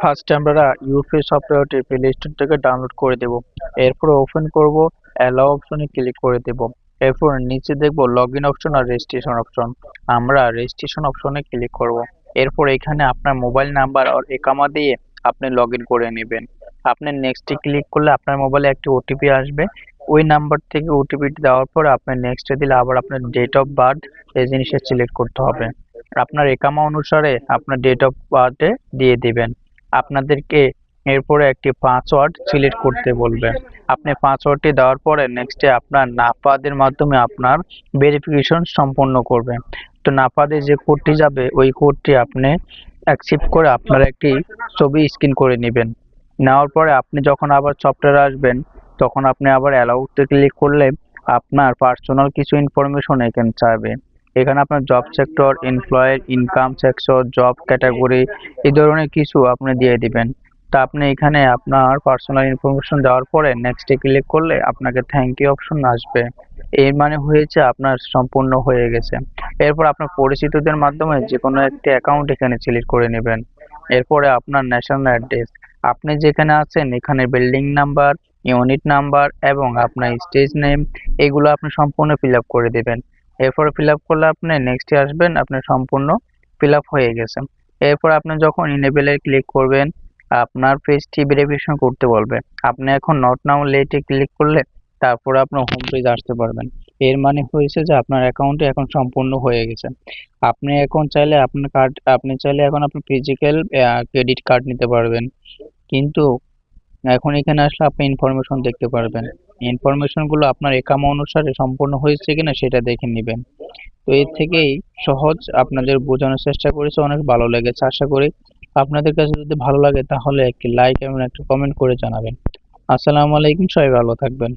ফার্স্টে আমরা ইউপি সফটওয়্যারটি প্লে স্টোর থেকে ডাউনলোড করে দেব। এরপর ওপেন করব অ্যালাউ অপশনে ক্লিক করে দেব। এরপর নিচে দেখব লগ ইন অপশন আর রেজিস্ট্রেশন অপশন আমরা রেজিস্ট্রেশন অপশনে ক্লিক করব। এরপর এখানে আপনার মোবাইল নাম্বার আর একামা দিয়ে আপনি লগ করে নেবেন। আপনি নেক্সটে ক্লিক করলে আপনার মোবাইলে একটি ওটিপি আসবে। ওই নাম্বার থেকে ওটিপিটি দেওয়ার পর আপনি নেক্সটে দিলে আবার আপনার ডেট অফ বার্থ এই জিনিসটা সিলেক্ট করতে হবে। আপনার একামা অনুসারে আপনার ডেট অফ বার্থে দিয়ে দিবেন। আপনাদেরকে এরপরে একটি পাসওয়ার্ড সিলেক্ট করতে বলবে। আপনি পাসওয়ার্ডটি দেওয়ার পরে নেক্সটে আপনার নাপাদের মাধ্যমে আপনার ভেরিফিকেশন সম্পন্ন করবে। তো নাপাদে যে কোডটি যাবে, ওই কোডটি আপনি অ্যাকসেপ্ট করে আপনার একটি ছবি স্ক্রিন করে নেবেন। নেওয়ার পরে আপনি যখন আবার সফটওয়্যার আসবেন, তখন আপনি আবার অ্যালাউতে ক্লিক করলে আপনার পার্সোনাল কিছু ইনফরমেশন এখানে চাইবে। এখানে আপনার job sector employer income sector job category এই ধরনের কিছু আপনি দিয়ে দিবেন। তা আপনি এখানে আপনার পার্সোনাল ইনফরমেশন দেওয়ার পরে নেক্সটে ক্লিক করলে আপনাকে থ্যাংক ইউ অপশন আসবে। এর মানে হয়েছে আপনার সম্পূর্ণ হয়ে গেছে। এরপর আপনার পরিচিতদের মাধ্যমে যে কোনো একটি অ্যাকাউন্ট এখানে সিলেক্ট করে নেবেন। এরপরে আপনার ন্যাশনাল অ্যাড্রেস আপনি যেখানে আছেন, এখানে বিল্ডিং নাম্বার ইউনিট নাম্বার এবং আপনার স্টেজ নেম এগুলো আপনি সম্পূর্ণ ফিল আপ করে দেবেন। এরপরে ফিল আপ করলে আপনি নেক্সটে আসবেন, আপনার সম্পূর্ণ ফিল আপ হয়ে গেছে। এরপর আপনি যখন ইনেবেলে ক্লিক করবেন, আপনার পেজটি ভেরিফিকেশন করতে বলবে। আপনি এখন নট নাও লেটে ক্লিক করলে, তারপরে আপনার হোম পেজ আসতে পারবেন। এর মানে হয়েছে যে আপনার অ্যাকাউন্টে এখন সম্পূর্ণ হয়ে গেছে। আপনি এখন চাইলে আপনার কার্ড আপনি চাইলে এখন আপনার ফিজিক্যাল ক্রেডিট কার্ড নিতে পারবেন। কিন্তু এখন এখানে আসলে আপনি ইনফরমেশন দেখতে পারবেন। ইনফরমেশনগুলো আপনার একাম অনুসারে সম্পূর্ণ হয়েছে কিনা সেটা দেখে নেবেন। তো এর থেকেই সহজ আপনাদের বোঝানোর চেষ্টা করেছে, অনেক ভালো লেগেছে। আশা করি আপনাদের কাছে যদি ভালো লাগে তাহলে একটি লাইক এবং একটা কমেন্ট করে জানাবেন। আসসালামু আলাইকুম, সবাই ভালো থাকবেন।